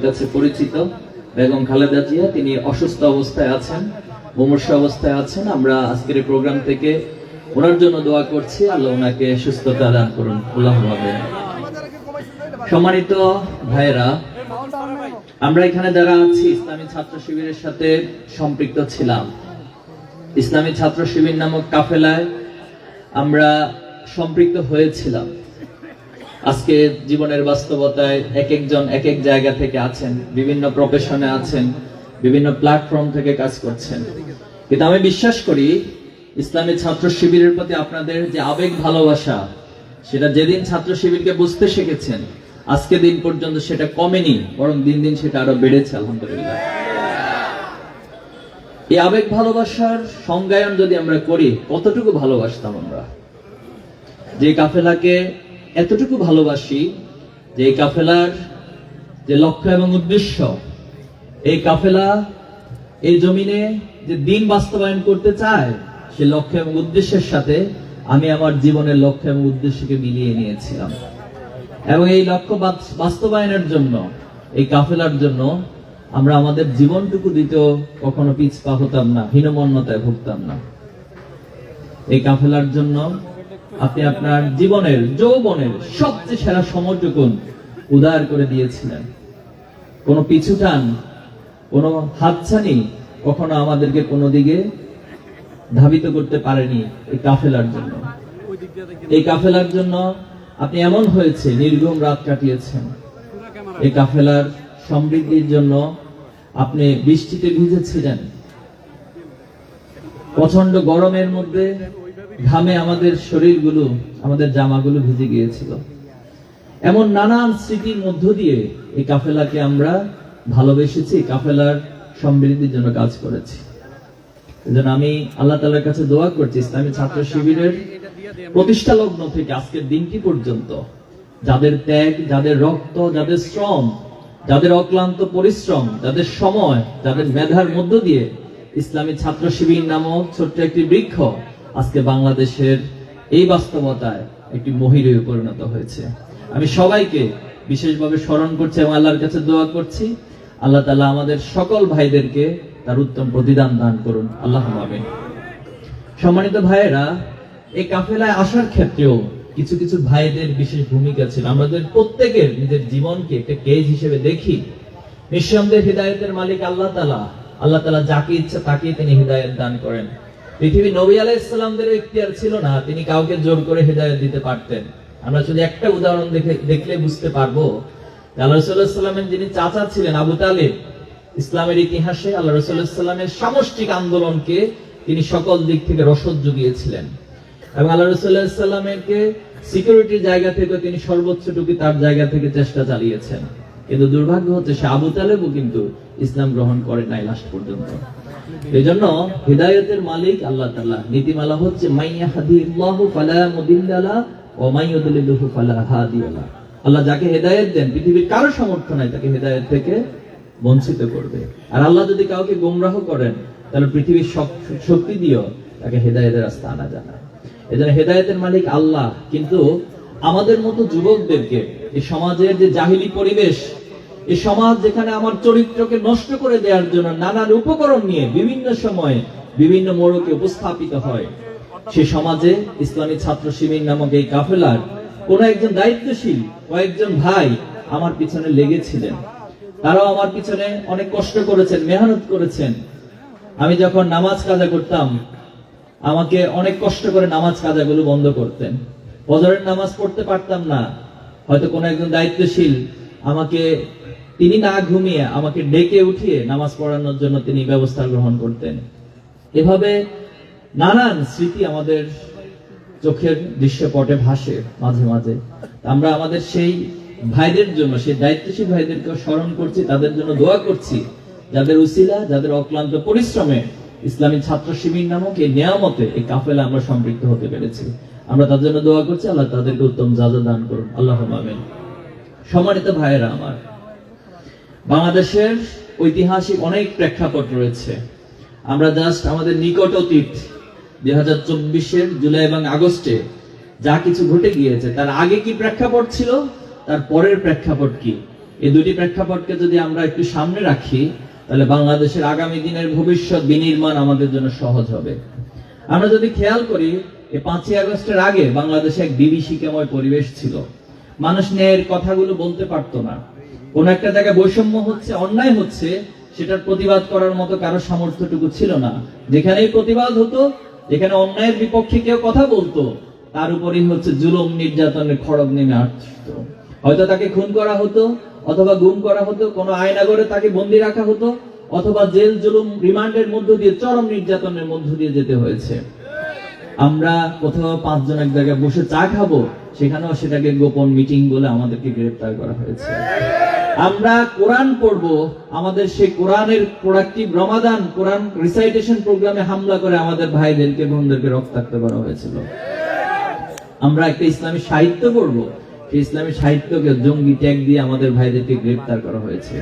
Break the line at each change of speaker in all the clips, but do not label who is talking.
কাছে পরিচিত, বেগম খালেদা জিয়া, তিনি অসুস্থ অবস্থায় আছেন, মুমূর্ষ অবস্থায় আছেন। আমরা আজকের প্রোগ্রাম থেকে ওনার জন্য দোয়া করছি। আল্লাহ ওনাকে সুস্থতা দান করুন। আল্লাহ সম্মানিত ভাইরা আমরা এখানে যারা আছি, ইসলামী ছাত্র শিবিরের সাথে সম্পৃক্ত ছিলাম। ইসলামী ছাত্র শিবির নামক কাফেলায় আমরা সম্পৃক্ত হয়েছিলাম। আজকে জীবনের বাস্তবতায় এক একজন এক এক জায়গা থেকে আছেন, বিভিন্ন প্রফেশনে আছেন, বিভিন্ন প্ল্যাটফর্ম থেকে কাজ করছেন। কিন্তু আমি বিশ্বাস করি, ইসলামী ছাত্র শিবিরের প্রতি আপনাদের যে আবেগ ভালোবাসা, সেটা যেদিন ছাত্র শিবিরকে বুঝতে শিখেছেন, আজকে দিন পর্যন্ত সেটা কমেনি, বরং দিন দিন সেটা আরও বেড়েছে, আলহামদুলিল্লাহ। এই আবেগ ভালোবাসার সংজ্ঞায়ন যদি আমরা করি, কতটুকু ভালোবাসতাম আমরা? যে কাফেলাকে এতটুকু ভালোবাসি যে এই কাফেলার যে লক্ষ্য এবং উদ্দেশ্য, এই কাফেলা এই জমিনে যে দিন বাস্তবায়ন করতে চায়, সে লক্ষ্য এবং উদ্দেশ্যের সাথে আমি আমার জীবনের লক্ষ্য এবং উদ্দেশ্যকে মিলিয়ে নিয়েছিলাম। এবং এই লক্ষ্য বাস্তবায়নের জন্য, এই কাফেলার জন্য আমরা আমাদের জীবনটুকু দিতেও কখনো পিছপা হতাম না, হীনমন্যতায় ভুগতাম না। এই কাফেলার জন্য আপনি আপনার জীবনের, যৌবনের সবচেয়ে সেরা সময়টুকুন উদার করে দিয়েছিলেন। কোনো পিছু টান কোনো হাতছানি কখনো আমাদেরকে কোনো দিকে ধাবিত করতে পারেনি এই কাফেলার জন্য। এই কাফেলার জন্য আপনি এমন হয়েছে, নির্ঘুম রাত কাটিয়েছেন। এই কাফেলার সমৃদ্ধির জন্য আপনি বৃষ্টিতে ভিজেছিলেন। প্রচণ্ড গরমের মধ্যে ঘামে আমাদের শরীরগুলো, আমাদের জামাগুলো ভিজে গিয়েছিল। এমন নানান স্মৃতির মধ্য দিয়ে এই কাফেলাকে আমরা ভালোবেসেছি কাফেলার সমৃদ্ধির জন্য কাজ করেছি। আমি আল্লাহ তালার কাছে দোয়া করছি, ইসলামী ছাত্র শিবিরের প্রতিষ্ঠা লগ্ন থেকে আজকের দিনটি পর্যন্ত যাদের ত্যাগ, যাদের রক্ত, যাদের শ্রম, যাদের অক্লান্ত পরিশ্রম, যাদের সময়, যাদের মেধার মধ্য দিয়ে ইসলামী ছাত্র শিবির নামক ছোট্ট একটি বৃক্ষ আজকে বাংলাদেশের এই বাস্তবতায় একটি মহিরে পরিণত হয়েছে। আমি সবাইকে বিশেষভাবে স্মরণ করছি এবং আল্লাহর কাছে দোয়া করছি। আল্লাহ তালা আমাদের সকল ভাইদেরকে তার উত্তম প্রতিদান দান করুন। আল্লাহ সম্মানিত ভাইয়েরা, এই কাফেলায় আসার ক্ষেত্রেও কিছু কিছু ভাইদের বিশেষ ভূমিকা ছিল। আমাদের প্রত্যেকের নিজের জীবনকে একটা কেজ হিসেবে দেখি। নিঃসন্দেহে হৃদায়তের মালিক আল্লাহ তালা আল্লাহ তালা যাকে ইচ্ছা তাকে তিনি হৃদায়ত দান করেন। পৃথিবী নবী আলাহ ইসলামদের ইখতিয়ার ছিল না, তিনি কাউকে জোর করে হৃদায়ত দিতে পারতেন। আমরা শুধু একটা উদাহরণ দেখে দেখলে বুঝতে পারব। আল্লাহ রসুল্লাহ সাল্লামের যিনি চাচা ছিলেন আবু তালেব, ইসলামের ইতিহাসে আল্লাহ রসুল্লাহামের সামষ্টিক আন্দোলনকে তিনি সকল দিক থেকে রসদ জুগিয়েছিলেন। এবং আল্লাহ রসুল্লাহামকে সিকিউরিটির জায়গা থেকে তিনি সর্বোচ্চটুকু তার জায়গা থেকে চেষ্টা চালিয়েছেন। কিন্তু দুর্ভাগ্য হচ্ছে সে আবু তালেবও কিন্তু ইসলাম গ্রহণ করে নাই লাস্ট পর্যন্ত। এই জন্য হৃদায়তের মালিক আল্লাহ নীতিমালা হচ্ছে আল্লাহ যাকে দেন, পৃথিবীর কারও সামর্থ্য নাই, তাকে হেদায়েত থেকে বঞ্চিত করবে। আর আল্লাহ যদি কাউকে গোমরাহ করেন, তাহলে পৃথিবীর শক্তি দিয়েও তাকে হেদায়েতের রাস্তা আনা যায় না। এজন্য হেদায়েতের মালিক আল্লাহ। কিন্তু আমাদের মতো যুবকদেরকে, এই সমাজের যে জাহিলি পরিবেশ এই সমাজ যেখানে আমার চরিত্রকে নষ্ট করে দেওয়ার জন্য নানান উপকরণ নিয়ে বিভিন্ন সময়ে বিভিন্ন মোড়কে উপস্থাপিত হয়, সে সমাজে ইসলামী ছাত্র শিবির নামক এই কাফেলার কোন একজন দায়িত্বশীল, কয়েকজন ভাই আমার পিছনে লেগেছিলেন। তারাও আমার পিছনে অনেক কষ্ট করেছেন, মেহনত করেছেন। আমি যখন নামাজ কাজা করতাম, আমাকে অনেক কষ্ট করে নামাজ কাজাগুলো বন্ধ করতেন। ফজরের নামাজ পড়তে পারতাম না। হয়তো কোনো একজন দায়িত্বশীল আমাকে তিনি না ঘুমিয়ে আমাকে ডেকে উঠিয়ে নামাজ পড়ানোর জন্য তিনি ব্যবস্থা গ্রহণ করতেন। এভাবে নানান স্মৃতি আমাদের চোখের দৃশ্যপটে ভাসে মাঝে মাঝে। আমরা আমাদের সেই ভাইদের জন্য, সেই দায়িত্বশীল ভাইদেরকে স্মরণ করছি, তাদের জন্য দোয়া করছি, যাদের উসিলা, যাদের অক্লান্ত পরিশ্রমে ইসলামী ছাত্র শিবির নামক এই নিয়ামতে, এই কাফেলা আমরা সম্পৃক্ত হতে পেরেছি। আমরা তাদের জন্য দোয়া করছি, আল্লাহ তাদেরকে উত্তম জাজা দান করুন। আল্লাহ সম্মানিত ভাইয়েরা আমার বাংলাদেশের ঐতিহাসিক অনেক প্রেক্ষাপট রয়েছে। আমরা জাস্ট আমাদের নিকট অতীত, দুই হাজার চব্বিশের জুলাই এবং আগস্টে যা কিছু ঘটে গিয়েছে, তার আগে কি প্রেক্ষাপট ছিল, তার পরের প্রেক্ষাপট কি? এই দুটি প্রেক্ষাপটকে যদি আমরা একটু সামনে রাখি, তাহলে বাংলাদেশের আগামী দিনের ভবিষ্যৎ বিনির্মাণ আমাদের জন্য সহজ হবে। আমরা যদি খেয়াল করি, এই পাঁচই আগস্টের আগে বাংলাদেশে এক বিভীষিকাময় পরিবেশ ছিল। মানুষ ন্যায়ের কথাগুলো বলতে পারতো না। কোন একটা জায়গায় বৈষম্য হচ্ছে, অন্যায় হচ্ছে, সেটার প্রতিবাদ করার মতো কারও সামর্থ্যটুকু ছিল না। যেখানেই প্রতিবাদ হতো, যেখানে অন্যায়ের বিপক্ষে কেউ কথা বলতো, তার উপরেই হচ্ছে জুলুম, নির্যাতনের খড়গ নেমে আসতো। হয়তো তাকে খুন করা হতো, অথবা গুম করা হতো, কোনো আয়নাগরে তাকে বন্দি রাখা হতো, অথবা জেল, জুলুম, রিমান্ডের মধ্য দিয়ে, চরম নির্যাতনের মধ্য দিয়ে যেতে হয়েছে। আমরা কোথাও পাঁচজন এক জায়গায় বসে চা খাব, সেখানেও সেটাকে গোপন মিটিং বলে আমাদেরকে গ্রেফতার করা হয়েছে। আমরা কোরআন পড়ব, আমাদের সেই কোরআনের প্রোডাক্টিভ রমাদান কোরআন রিসাইটেশন প্রোগ্রামে হামলা করে আমাদের ভাইদেরকে, বোনদেরকে রক্তাক্ত করা হয়েছিল। আমরা একটা ইসলামী সাহিত্য পড়ব, সেই ইসলামী সাহিত্যকে জঙ্গি ট্যাগ দিয়ে আমাদের ভাইদেরকে গ্রেফতার করা হয়েছে।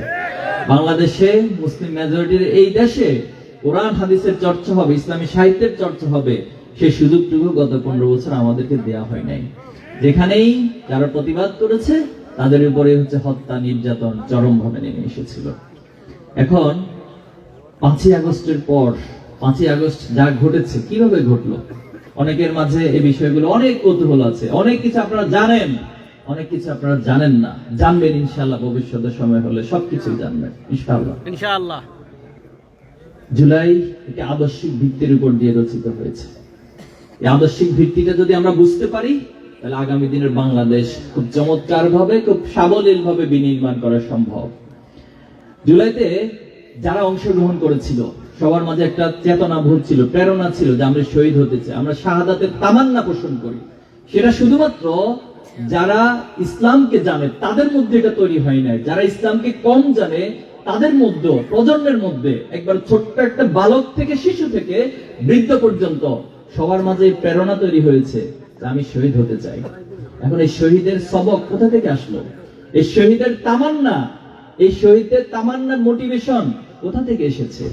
বাংলাদেশে মুসলিম মেজরিটির এই দেশে কোরআন, হাদিসের চর্চা হবে, ইসলামী সাহিত্যের চর্চা হবে সেই সুযোগটুকু গত পনেরো বছর আমাদেরকে দেয়া হয় নাই। যেখানেই যারা প্রতিবাদ করেছে তাদের উপরে হচ্ছে হত্যা নির্যাতন চরম ভাবে নেমে এসেছিল। এখন পাঁচই আগস্টের পর পাঁচই আগস্ট যা ঘটেছে কীভাবে ঘটলো? অনেকের মাঝে এই বিষয়গুলো অনেক কৌতূহল আছে। অনেক কিছু আপনারা জানেন অনেক কিছু আপনারা জানেন না। জানবেন ইনশাআল্লাহ ভবিষ্যতে সময় হলে সবকিছু জানবেন ইনশাআল্লাহ।
ইনশাআল্লাহ।
জুলাই একটি আদর্শিক ভিত্তির উপর দিয়ে রচিত হয়েছে। এই আদর্শিক ভিত্তিটা যদি আমরা বুঝতে পারি তাহলে আগামী দিনের বাংলাদেশ খুব চমৎকার ভাবে খুব সাবলীল ভাবে বিনির্মাণ করা সম্ভব। জুলাইতে যারা অংশগ্রহণ করেছিল, সবার মাঝে একটা চেতনা ভোর ছিল, প্রেরণা ছিল যে আমরা শহীদ হতে চাই, আমরা শাহাদাতের তামান্না পোষণ করি। সেটা শুধুমাত্র যারা ইসলামকে জানে, তাদের মধ্যে এটা তৈরি হয় নাই। যারা ইসলামকে কম জানে, তাদের মধ্যে, প্রজন্মের মধ্যে একবার ছোট্ট একটা বালক থেকে, শিশু থেকে বৃদ্ধ পর্যন্ত সবার মাঝে প্রেরণা তৈরি হয়েছে। আমি শহীদ হতে চাই। এখন এই শহীদের সবক কোথা থেকে আসলো? এই শহীদের তামান্না, এই শহীদের তামান্নার মোটিভেশন কোথা থেকে এসেছে?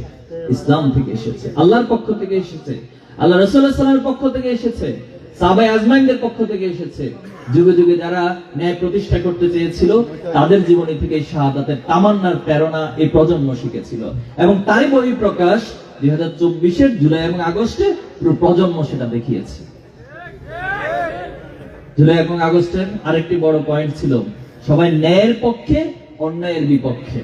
ইসলাম থেকে এসেছে, আল্লাহর পক্ষ থেকে এসেছে, আল্লাহ রসুল্লাহ পক্ষ থেকে এসেছে সাবাই আজমাইনদের পক্ষ থেকে এসেছে। যুগে যুগে যারা ন্যায় প্রতিষ্ঠা করতে চেয়েছিল, তাদের জীবনী থেকে শাহাদাতের তামান্নার প্রেরণা এই প্রজন্ম শিখেছিল। এবং তাই বই প্রকাশ দুই হাজার চব্বিশের জুলাই এবং আগস্টে পুরো প্রজন্ম সেটা দেখিয়েছে। জুলাই এবং আগস্টের আরেকটি বড় পয়েন্ট ছিল সবাই ন্যায়ের পক্ষে, অন্যায়ের বিপক্ষে।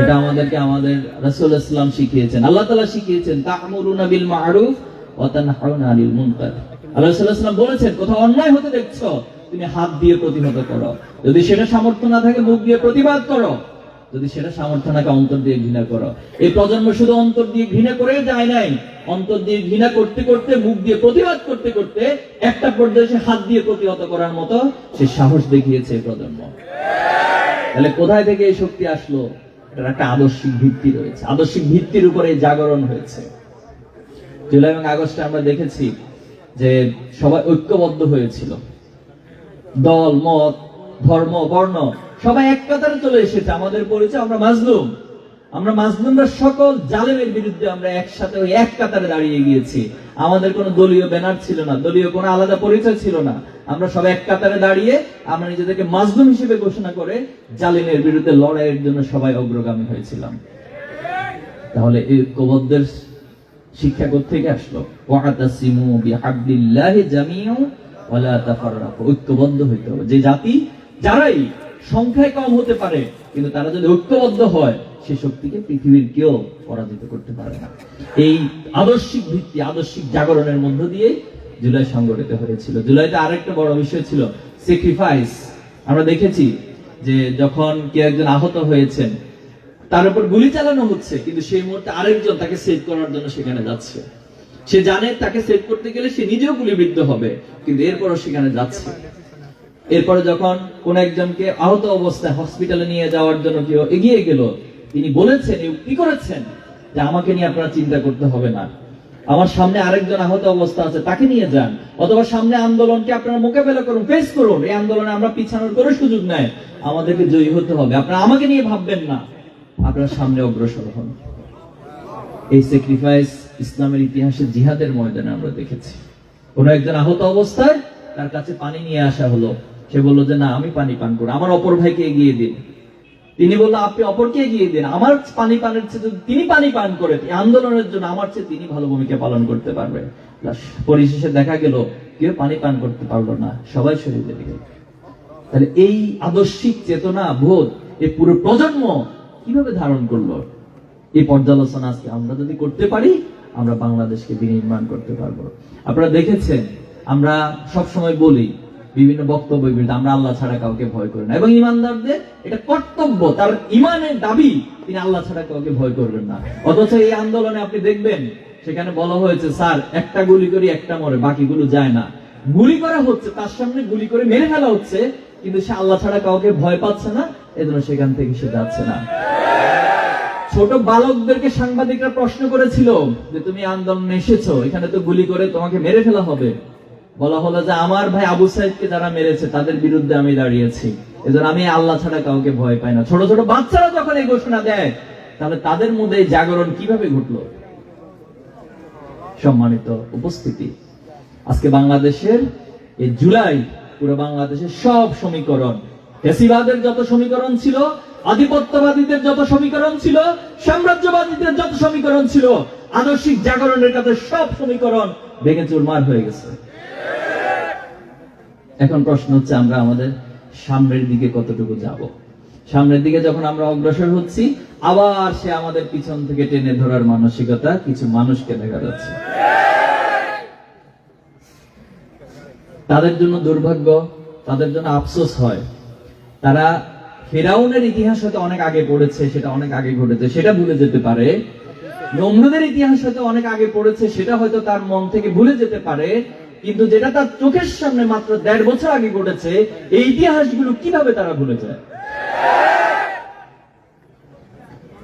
এটা আমাদেরকে আমাদের রাসূল ইসলাম শিখিয়েছেন। আল্লাহ তাআলা শিখিয়েছেন, তা'মুরুনা বিল মা'রুফ ওয়া তানহাউনা আনিল মুনকার। আল্লাহ ইসলাম বলেছেন, কোথাও অন্যায় হতে দেখছ, তুমি হাত দিয়ে প্রতিহত করো। যদি সেটা সামর্থ্য না থাকে, মুখ দিয়ে প্রতিবাদ করো। যদি সেটা সামর্থ্য থাকে, অন্তর দিয়ে ঘৃণা করো। এই প্রজন্ম শুধু অন্তর দিয়ে ঘৃণা করে যায় নাই। অন্তর দিয়ে ঘৃণা করতে করতে, মুখ দিয়ে প্রতিবাদ করতে করতে, একটা পর্যায়ে হাত দিয়ে প্রতিহত করার মতো সে সাহস দেখিয়েছে প্রজন্ম। তাহলে কোথায় থেকে এই শক্তি আসলো? এটার একটা আদর্শিক ভিত্তি রয়েছে। আদর্শিক ভিত্তির উপরে জাগরণ হয়েছে। জুলাই এবং আগস্টে আমরা দেখেছি যে সবাই ঐক্যবদ্ধ হয়েছিল। দল, মত, ধর্ম, বর্ণ সবাই এক কাতারে চলে এসেছে, আমাদের পরিচয়, আমরা মাজলুম। আমরা মাজলুমরা সকল জালেমের বিরুদ্ধে আমরা একসাথে ওই এক কাতারে দাঁড়িয়ে গিয়েছি। আমাদের কোনো দলীয় ব্যানার ছিল না, দলীয় কোনো আলাদা পরিচয় ছিল না। আমরা সব এক কাতারে দাঁড়িয়ে আমরা নিজেদেরকে মাজলুম হিসেবে ঘোষণা করে জালিমের বিরুদ্ধে লড়াইয়ের জন্য সবাই অগ্রগামী হয়েছিলাম। তাহলে এই ঐক্যবদ্ধের শিক্ষা থেকে আসলো? ওয়াতাসিমু বিহাবলিল্লাহি জামিউ ওয়ালা তাফাররাকু। ঐক্যবদ্ধ হইতে হবে। যে জাতি, যারাই সংখ্যায় কম হতে পারে, কিন্তু তারা যদি ঐক্যবদ্ধ হয়, সে শক্তিকে পৃথিবীর কেউ পরাজিত করতে পারে না। এই আদর্শিক ভিত্তি, আদর্শিক জাগরণের মধ্য দিয়ে জুলাই সংগঠিত হয়েছিল। জুলাইতে আরেকটা বড় বিষয় ছিল স্যাক্রিফাইস আমরা দেখেছি যে যখন কেউ একজন আহত হয়েছেন, তার উপর গুলি চালানো হচ্ছে, কিন্তু সেই মুহূর্তে আরেকজন তাকে সেভ করার জন্য সেখানে যাচ্ছে। সে জানে তাকে সেভ করতে গেলে সে নিজেও গুলিবিদ্ধ হবে, কিন্তু এরপরও সেখানে যাচ্ছে। এরপরে যখন কোন একজনকে আহত অবস্থায় হসপিটালে নিয়ে যাওয়ার জন্য কেউ এগিয়ে গেল, তিনি বলেছেন কি করেছেন যে আমাকে নিয়ে আপনারা চিন্তা করতে হবে না। আমার সামনে আরেকজন আহত অবস্থা আছে, তাকে নিয়ে যান। অথবা সামনে আন্দোলনকে আপনারা মোকাবেলা করুন ফেস করুন। এই আন্দোলনে আমরা পিছানোর কোনো সুযোগ নাই। আমাদেরকে জয়ী হতে হবে। আপনারা আমাকে নিয়ে ভাববেন না। আপনারা সামনে অগ্রসর হন। এই স্যাক্রিফাইস ইসলামের ইতিহাসে জিহাদের ময়দানে আমরা দেখেছি। কোন একজন আহত অবস্থায় তার কাছে পানি নিয়ে আসা হলো। সে বলল যে, না, আমি পানি পান করব আমার অপর ভাইকে এগিয়ে দিন তিনি বলল, আপনি অপরকে এগিয়ে দিন। আমার পানি পানের চেয়ে তিনি পানি পান করে আন্দোলনের জন্য আমার চেয়ে তিনি ভালো ভূমিকা পালন করতে পারবে। পরিশেষে দেখা গেল, কেউ পানি পান করতে পারল না, সবাই শরীর গেল। তাহলে এই আদর্শিক চেতনা বোধ এই পুরো প্রজন্ম কীভাবে ধারণ করল? এই পর্যালোচনা আজকে আমরা যদি করতে পারি, আমরা বাংলাদেশকে বিনির্মাণ করতে পারব। আপনারা দেখেছেন, আমরা সব সময় বলি বিভিন্ন বক্তব্য আমরা আল্লাহ ছাড়া কাউকে ভয় করি না। এবং ইমানদারদের এটা কর্তব্য, তার ইমানের দাবি তিনি আল্লাহ ছাড়া কাউকে ভয় করবেন না। অথচ এই আন্দোলনে আপনি দেখবেন, সেখানে বলা হয়েছে, স্যার, একটা গুলি করি, একটা মরে, বাকিগুলো যায় না। গুলি করা হচ্ছে, তার সামনে গুলি করে মেরে ফেলা হচ্ছে, কিন্তু সে আল্লাহ ছাড়া কাউকে ভয় পাচ্ছে না, এজন্য সেখান থেকে সে যাচ্ছে না। ছোট বালকদেরকে সাংবাদিকরা প্রশ্ন করেছিল যে, তুমি আন্দোলনে এসেছ, এখানে তো গুলি করে তোমাকে মেরে ফেলা হবে। বলা হলো যে আমার ভাই আবু সাইদকে যারা মেরেছে, তাদের বিরুদ্ধে আমি দাঁড়িয়েছি। এজন্য আমি আল্লাহ ছাড়া কাউকে ভয় পাই না। ছোট ছোট বাচ্চারা যখন এই ঘোষণা দেয়, তাহলে তাদের মধ্যে জাগরণ কীভাবে ঘটলো? সম্মানিত উপস্থিতি। আজকে বাংলাদেশের এই জুলাই, পুরো বাংলাদেশের সব সমীকরণ, ফেসিবাদের যত সমীকরণ ছিল, আধিপত্যবাদীদের যত সমীকরণ ছিল, সাম্রাজ্যবাদীদের যত সমীকরণ ছিল, আদর্শিক জাগরণের কাছে সব সমীকরণ ভেঙে চুরমার হয়ে গেছে। এখন প্রশ্ন হচ্ছে আমরা আমাদের সামনের দিকে কতটুকু যাব? সামনের দিকে যখন আমরা অগ্রসর হচ্ছি, আবার সে আমাদের পিছন থেকে টেনে ধরার মানসিকতা কিছু মানুষকে দেখা যাচ্ছে। তাদের জন্য দুর্ভাগ্য, তাদের জন্য আফসোস হয়। তারা ফেরাউনের ইতিহাস হয়তো অনেক আগে পড়েছে, সেটা অনেক আগে ঘটেছে, সেটা ভুলে যেতে পারে। নমরুদের ইতিহাস হয়তো অনেক আগে পড়েছে, সেটা হয়তো তার মন থেকে ভুলে যেতে পারে। কিন্তু যেটা তার চোখের সামনে মাত্র দেড় বছর আগে ঘটেছে, এই ইতিহাসগুলো কীভাবে তারা ভুলে যায়?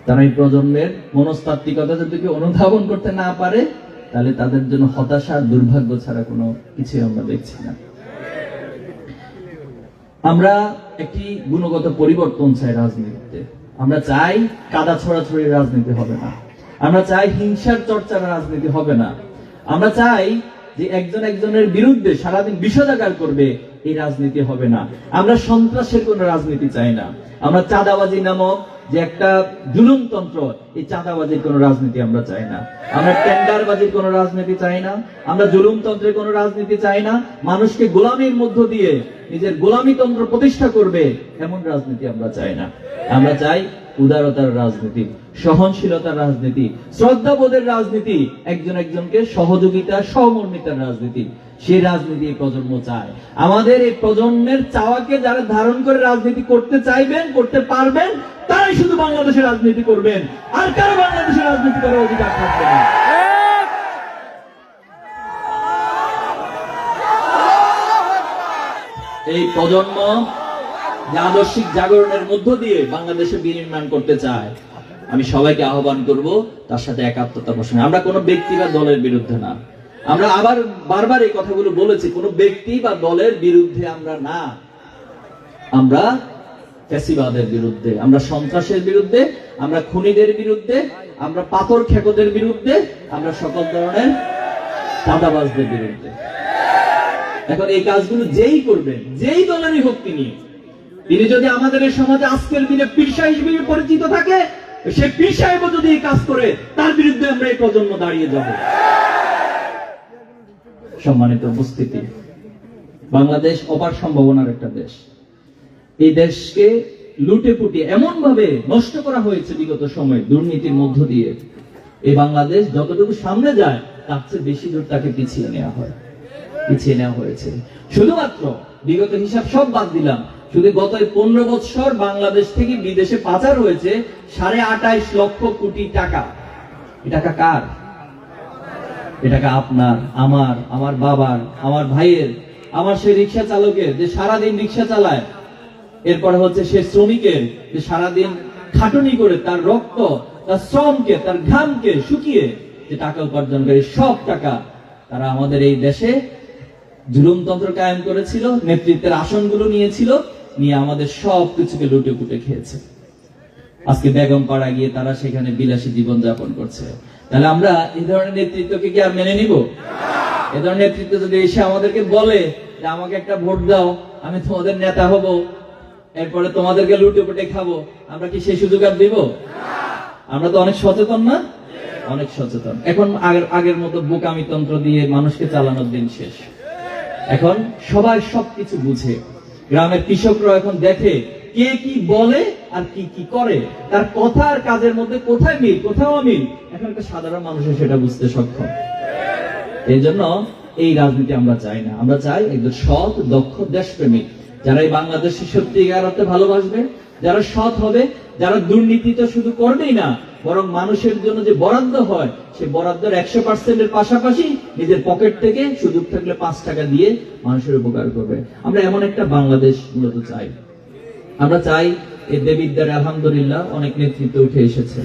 তারা এই প্রজন্মের মনস্তাত্ত্বিকতা যদি কেউ অনুধাবন করতে না পারে, তাহলে তাদের জন্য হতাশা দুর্ভাগ্য ছাড়া কোনো কিছুই আমরা দেখছি না। আমরা একটি গুণগত পরিবর্তন চাই রাজনীতিতে। আমরা চাই কাদা ছড়াছড়ির রাজনীতি হবে না। আমরা চাই হিংসার চর্চার রাজনীতি হবে না। আমরা চাই যে একজন একজনের বিরুদ্ধে সারাদিন বিষোজাগার করবে, এই রাজনীতি হবে না। আমরা সন্ত্রাসের কোন রাজনীতি চাই না। আমরা চাঁদাবাজি নামক যে একটা জুলুমতন্ত্র, এই চাঁদাবাজির কোন রাজনীতি আমরা চাই না। আমরা টেন্ডারবাজির কোন রাজনীতি চাই না। আমরা জুলুমতন্ত্রের কোন রাজনীতি চাই না। মানুষকে গোলামির মধ্য দিয়ে নিজের গোলামিতন্ত্র প্রতিষ্ঠা করবে, এমন রাজনীতি আমরা চাই না। আমরা চাই উদারতার রাজনীতি, সহনশীলতার রাজনীতি, শ্রদ্ধাবোধের রাজনীতি, একজন একজনকে সহযোগিতা সহমর্মিতার রাজনীতি। সেই রাজনীতি এই প্রজন্ম চায়। আমাদের এই প্রজন্মের চাওয়াকে যারা ধারণ করে রাজনীতি করতে চাইবেন, করতে পারবেন, তারাই শুধু বাংলাদেশের রাজনীতি করবেন। আর কারও বাংলাদেশের রাজনীতি করার অধিকার থাকবে না। এই প্রজন্ম যে আদর্শিক জাগরণের মধ্য দিয়ে বাংলাদেশে বিনির্মাণ করতে চায়, আমি সবাইকে আহ্বান করব তার সাথে একাত্মতা পোষণ আমরা কোনো ব্যক্তি বা দলের বিরুদ্ধে না। আমরা আবার বারবার এই কথাগুলো বলেছি, কোনো ব্যক্তি বা দলের বিরুদ্ধে আমরা না। আমরা ফ্যাসিবাদের বিরুদ্ধে, আমরা সন্ত্রাসের বিরুদ্ধে, আমরা খুনিদের বিরুদ্ধে, আমরা পাথর খেকোদের বিরুদ্ধে, আমরা সকল ধরনের চাঁদাবাজদের বিরুদ্ধে। এখন এই কাজগুলো যেই করবেন, যেই দলেরই হোক তিনি তিনি যদি আমাদের এই সমাজে আজকের দিনে পীরসা হিসেবে পরিচিত থাকে, সে পীর সাহেবও যদি এই কাজ করে, তার বিরুদ্ধে আমরা এই প্রজন্ম দাঁড়িয়ে যাব। সম্মানিত উপস্থিতি, বাংলাদেশ অপার সম্ভাবনার একটা দেশ। এই দেশকে লুটে পুটে এমন ভাবে নষ্ট করা হয়েছে বিগত সময়ে, দুর্নীতির মধ্য দিয়ে। এই বাংলাদেশ যতটুকু সামনে যায়, তার চেয়ে বেশি দূর তাকে পিছিয়ে নেওয়া হয়, পিছিয়ে নেওয়া হয়েছে। শুধুমাত্র বিগত হিসাব সব বাদ দিলাম শুধু গত পনেরো বছর বাংলাদেশ থেকে বিদেশে পাচার হয়েছে সাড়ে আঠাইশ লক্ষ কোটি টাকা। এ টাকা কার? এ টাকা আপনার, আমার আমার বাবার, আমার ভাইয়ের, আমার সেই রিক্সা চালকের যে সারাদিন রিক্সা চালায়। এরপরে হচ্ছে সে শ্রমিকের যে সারাদিন খাটুনি করে তার রক্ত, তার শ্রমকে, তার ঘামকে শুকিয়ে যে টাকা উপার্জন করে সব টাকা তারা আমাদের এই দেশে জুলুমতন্ত্র কায়েম করেছিল, নেতৃত্বের আসনগুলো নিয়েছিল। নিয়ে আমাদের সব কিছুকে লুটে পুটে খেয়েছে। আজকে বেগম পাড়া গিয়ে তারা সেখানে বিলাসী জীবন যাপন করছে। তাহলে আমরা এই ধরনের নেতৃত্বকে কি আর মেনে নিব? এ ধরনের নেতৃত্ব যদি এসে আমাদেরকে বলে যে, আমাকে একটা ভোট দাও, আমি তোমাদের নেতা হব, এরপরে তোমাদেরকে লুটে পুটে খাব, আমরা কি সেই সুযোগ আর দিব? আমরা তো অনেক সচেতন না? অনেক সচেতন। এখন আগের আগের মতো বোকামি তন্ত্র দিয়ে মানুষকে চালানোর দিন শেষ। এখন সবাই সবকিছু বুঝে গ্রামের কৃষকরা এখন দেখে কে কি বলে আর কি কি করে। তার কথা আর কাজের মধ্যে কোথায় মিল, কোথাও অমিল? এখন একটা সাধারণ মানুষের সেটা বুঝতে সক্ষম। এই জন্য এই রাজনীতি আমরা চাই না। আমরা চাই একজন সৎ, দক্ষ দেশপ্রেমিক, যারা এই বাংলাদেশে সত্যি অর্থে ভালোবাসবে, যারা সৎ হবে, যারা দুর্নীতি তো শুধু করবেই না, বরং মানুষের জন্য যে বরাদ্দ হয়, সে বরাদ্দের একশো পার্সেন্টের পাশাপাশি নিজের পকেট থেকে সুযোগ থাকলে পাঁচ টাকা দিয়ে মানুষের উপকার করবে। আমরা এমন একটা বাংলাদেশ মূলত চাই। আমরা চাই এই দেবিদ্যার আলহামদুলিল্লাহ অনেক নেতৃত্ব উঠে এসেছে।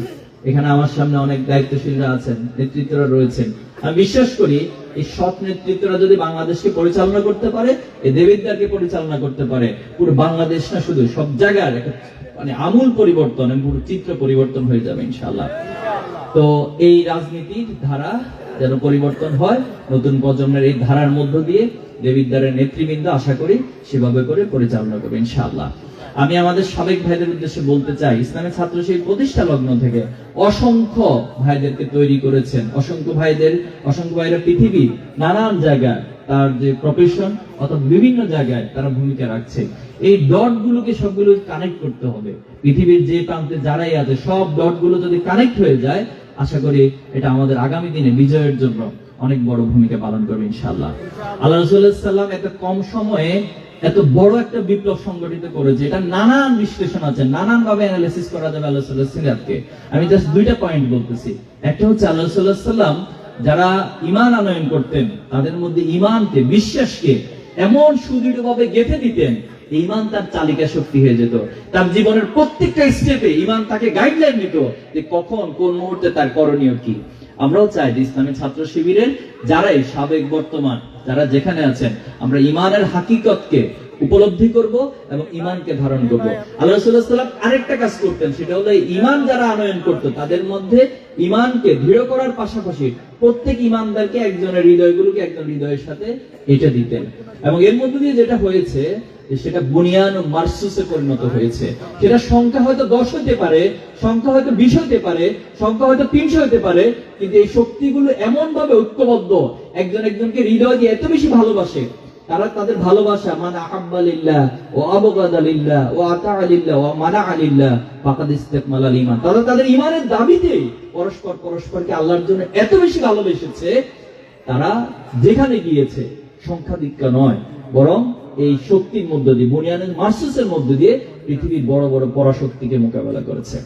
এখানে আমার সামনে অনেক দায়িত্বশীলরা আছেন, নেতৃত্বরা রয়েছেন। আমি বিশ্বাস করি, এই সৎ নেতৃত্বরা যদি বাংলাদেশকে পরিচালনা করতে পারে, এই দেবিদ্যারকে পরিচালনা করতে পারে, পুরো বাংলাদেশ না শুধু, সব জায়গার একটা মানে আমূল পরিবর্তন পুরো চিত্র পরিবর্তন হয়ে যাবে, ইনশাআল্লাহ। তো এই রাজনীতির ধারা যেন পরিবর্তন হয়, নতুন প্রজন্মের এই ধারার মধ্য দিয়ে দেবিদ্বারের নেতৃবৃন্দ আশা করি সেভাবে করে পরিচালনা করবে ইনশাআল্লাহ। আমি আমাদের সাবেক ভাইদের উদ্দেশ্যে বলতে চাই ইসলামের ছাত্র সেই প্রতিষ্ঠা লগ্ন থেকে অসংখ্য ভাইদেরকে তৈরি করেছেন, অসংখ্য ভাইদের, অসংখ্য ভাইরা পৃথিবী নানান জায়গায় তার যে প্রফেশন অথবা বিভিন্ন জায়গায় তারা ভূমিকা রাখছে। এই ডট গুলোকে সবগুলো কানেক্ট করতে হবে। পৃথিবীর যে প্রান্তে যারাই আছে, সব ডটগুলো যদি কানেক্ট হয়ে যায়, আশা করি এটা আমাদের আগামী দিনে বিজয়ের জন্য অনেক বড় ভূমিকা পালন করবে ইনশাআল্লাহ। আল্লাহ রসুল্লাহাম এত কম সময়ে এত বড় একটা বিপ্লব সংগঠিত করেছে। এটা নানান বিশ্লেষণ আছে নানান ভাবে অ্যানালিসিস করা যাবে আল্লাহ সিরাতকে আমি জাস্ট দুইটা পয়েন্ট বলতেছি। একটা হচ্ছে আল্লাহ সাল্লাম যারা ইমান আনয়ন করতেন, তাদের মধ্যে ইমানকে বিশ্বাসকে এমন সুদৃঢ়ভাবে গেঁথে দিতেন ইমান তার চালিকা শক্তি হয়ে যেত। তার জীবনের প্রত্যেকটা স্টেপে ইমান তাকে গাইডলাইন দিত যে কখন, কোন মুহূর্তে তার করণীয় কি। আমরাও চাই যে ইসলামী ছাত্র শিবিরের যারাই সাবেক বর্তমান, যারা যেখানে আছেন, আমরা ইমানের হাকিকতকে উপলব্ধি করব এবং ইমানকে ধারণ করব। আল্লাহ সাল্লাম আরেকটা কাজ করতেন সেটা হলো ইমান যারা আনয়ন করতো তাদের মধ্যে ইমানকে দৃঢ় করার পাশাপাশি প্রত্যেক ইমানদারকে একজনের হৃদয়গুলোকে একজন হৃদয়ের সাথে এটা দিতেন। এবং এর মধ্যে দিয়ে যেটা হয়েছে সেটা বুনিয়ান ও মার্সুসে পরিণত হয়েছে। সেটা সংখ্যা হয়তো দশ হতে পারে সংখ্যা হয়তো বিশ হতে পারে সংখ্যা হয়তো তিনশো হতে পারে কিন্তু এই শক্তিগুলো এমন ভাবে ঐক্যবদ্ধ একজন একজনকে হৃদয় দিয়ে এত বেশি ভালোবাসে তারা তাদের ভালোবাসা মানে আহাব্বালিল্লাহ ও আবগাদালিল্লাহ ও আতাআলিল্লাহ ও মানা আলিল্লাহ ফাকাদ ইস্তেকমাল আল ঈমান। তারা তাদের ঈমানের দাবিতে পরস্পর পরস্পরকে আল্লাহর জন্য এত বেশি ভালোবেসেছে, তারা যেখানে গিয়েছে সংখ্যা দীক্ষা নয়, বরং এই শক্তির মধ্য দিয়ে বুনিয়ানের মার্সুসের মধ্য দিয়ে পৃথিবীর বড় বড় পরাশক্তিকে মোকাবেলা করেছে।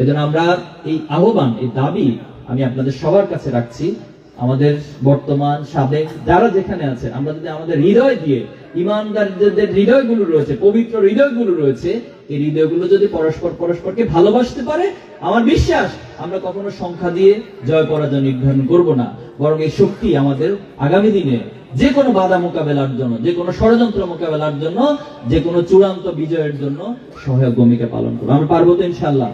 এজন্য আমরা এই আহ্বান, এই দাবি আমি আপনাদের সবার কাছে রাখছি আমাদের বর্তমান সাবেক যারা যেখানে আছে, আমরা যদি আমাদের হৃদয় দিয়ে, ইমানদারদের হৃদয়গুলো রয়েছে, পবিত্র হৃদয়গুলো রয়েছে, এই হৃদয়গুলো যদি পরস্পর পরস্পরকে ভালোবাসতে পারে, আমার বিশ্বাস আমরা কখনো সংখ্যা দিয়ে জয় পরাজয় নির্ধারণ করব না। বরং এই শক্তি আমাদের আগামী দিনে যে কোনো বাধা মোকাবেলার জন্য, যে কোনো ষড়যন্ত্র মোকাবেলার জন্য, যে কোনো চূড়ান্ত বিজয়ের জন্য সহায়ক ভূমিকা পালন করব আমরা পারব তো ইনশাল্লাহ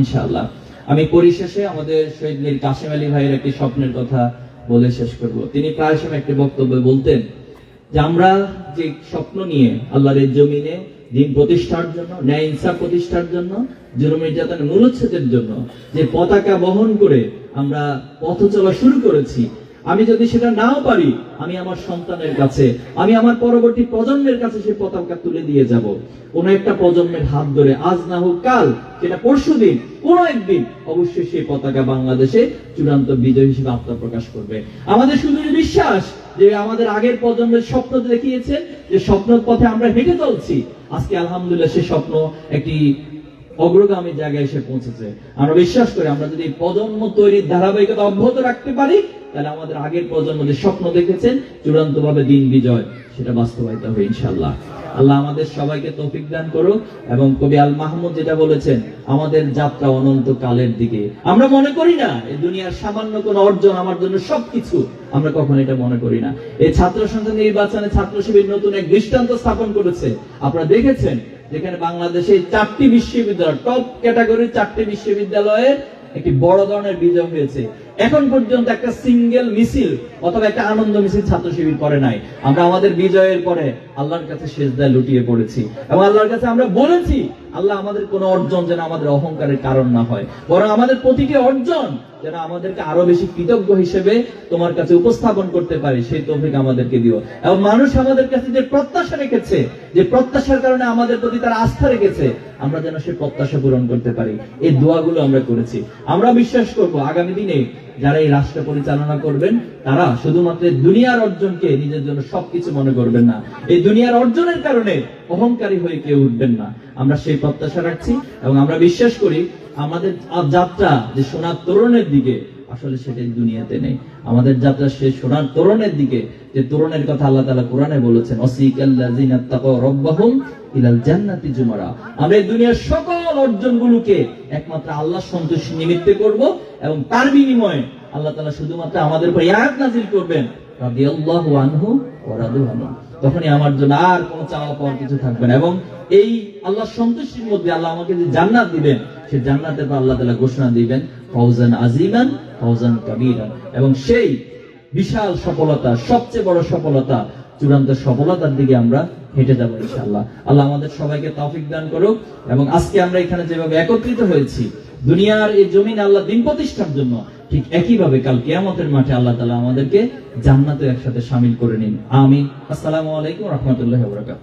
ইনশাআল্লাহ। আমি পরিশেষে আমাদের শহীদ মীর কাশেম আলী ভাইয়ের একটি স্বপ্নের কথা বলে শেষ করব। তিনি প্রায় সময় একটি বক্তব্য বলতেন যে, আমরা যে স্বপ্ন নিয়ে আল্লাহর জমিনে দিন প্রতিষ্ঠার জন্য, ন্যায় ইনসাফ প্রতিষ্ঠার জন্য, জুলুম নির্যাতনের মূলচ্ছেদের জন্য, যে পতাকা বহন করে আমরা পথ চলা শুরু করেছি আমি যদি সেটা নাও পারি, আমি আমার সন্তানের কাছে, আমি আমার পরবর্তী প্রজন্মের কাছে সেই পতাকা তুলে দিয়ে যাব। কোন একটা প্রজন্মের হাত ধরে, আজ না হোক কাল সেটা পরশু দিন, কোন একদিন, অবশ্যই সেই পতাকা বাংলাদেশে চূড়ান্ত বিজয় হিসেবে আত্মপ্রকাশ করবে। আমাদের শুধু বিশ্বাস যে আমাদের আগের প্রজন্মের স্বপ্ন দেখিয়েছেন যে স্বপ্নের পথে আমরা হেঁটে চলছি। আজকে আলহামদুলিল্লাহ সে স্বপ্ন একটি অগ্রগামী জায়গায় এসে পৌঁছেছে। আমরা বিশ্বাস করি, আমরা যদি প্রজন্ম তৈরির ধারাবাহিকতা অব্যাহত রাখতে পারি তাহলে আমাদের আগের প্রজন্ম যে স্বপ্ন দেখেছেন চূড়ান্ত ভাবে দিন বিজয়, সেটা বাস্তবায়িত হবে ইনশাল্লাহ আল্লাহ আমাদের সবাইকে তৌফিক দান করো এবং কবি আল মাহমুদ যেটা বলেছেন, আমাদের যাত্রা অনন্ত কালের দিকে। আমরা মনে করি না, এই দুনিয়ার সামান্য কোন অর্জন আমার জন্য সবকিছু, আমরা কখনো এটা মনে করি না। এই ছাত্র সংসদ নির্বাচনে ছাত্র শিবির নতুন এক দৃষ্টান্ত স্থাপন করেছে। আপনারা দেখেছেন, যেখানে বাংলাদেশে চারটি বিশ্ববিদ্যালয় টপ ক্যাটাগরির চারটি বিশ্ববিদ্যালয়ের একটি বড় ধরনের বিজয় হয়েছে। এখন পর্যন্ত একটা সিঙ্গেল মিছিল অথবা একটা আনন্দ মিছিল ছাত্র শিবির করে নাই। আমরা আমাদের বিজয়ের পরে আল্লাহর কাছে শেষদায় লুটিয়ে পড়েছি এবং আল্লাহর কাছে আমরা বলেছি, আল্লাহ আমাদের কোনো অর্জন যেন আমাদের অহংকারের কারণ না হয়, বরং আমাদের প্রতিটি অর্জন যেন আমাদেরকে আরও বেশি কৃতজ্ঞ হিসেবে তোমার কাছে উপস্থাপন করতে পারি, সেই তৌফিক আমাদেরকে দিও। এবং মানুষ আমাদের কাছে যে প্রত্যাশা রেখেছে, যে প্রত্যাশার কারণে আমাদের প্রতি তারা আস্থা রেখেছে, আমরা যেন সেই প্রত্যাশা পূরণ করতে পারি। এই দোয়াগুলো আমরা করেছি। আমরা বিশ্বাস করব, আগামী দিনে যারা এই রাষ্ট্র পরিচালনা করবেন, তারা শুধুমাত্র দুনিয়ার অর্জনকে নিজের জন্য সবকিছু মনে করবেন না। এই দুনিয়ার অর্জনের কারণে অহংকারী হয়ে কেউ উঠবেন না। আমরা সেই প্রত্যাশা রাখছি এবং আমরা বিশ্বাস করি আমাদের যাত্রা যে সোনার তরুণের দিকে আসলে সেটাই দুনিয়াতে নেই। আমাদের যাত্রা সেই সোনার তরুণের দিকে, যে তরুণের কথা আল্লাহ তাআলা কোরআনে বলেছেন ইলাল জান্নাতি জুমারা। আমরা দুনিয়ার সকল অর্জনগুলোকে একমাত্র আল্লাহ সন্তুষ্টি নিমিত্তে করব এবং তার বিনিময়ে আল্লাহ তাআলা শুধুমাত্র আমাদের উপর আয়াত নাজিল করবেন, রাদিয়াল্লাহু আনহু ওয়া আনহু। তখনই আমার জন্য আর কোনো চাওয়া পাওয়ার কিছু থাকবে না। এবং এই আল্লাহ সন্তুষ্টির মধ্যে আল্লাহ আমাকে যে জান্নাত দিবেন সেই জান্নাতের পর আল্লাহ তাআলা ঘোষণা দিবেন ফৌজান আজিমান ফৌজান কাবীরান। এবং সেই বিশাল সফলতা, সবচেয়ে বড় সফলতা, চূড়ান্ত সফলতার দিকে আমরা হেঁটে যাব ইনশাআল্লাহ। আল্লাহ আমাদের সবাইকে তৌফিক দান করুক। এবং আজকে আমরা এখানে যেভাবে একত্রিত হয়েছি, দুনিয়ার এই জমিন আল্লাহ দিন প্রতিষ্ঠার জন্য ঠিক একইভাবে কাল কেয়ামতের মাঠে আল্লাহ তালা আমাদেরকে জান্নাতে একসাথে সামিল করে নিন। আমি আসসালামু আলাইকুম রহমতুল্লাহ বরকাত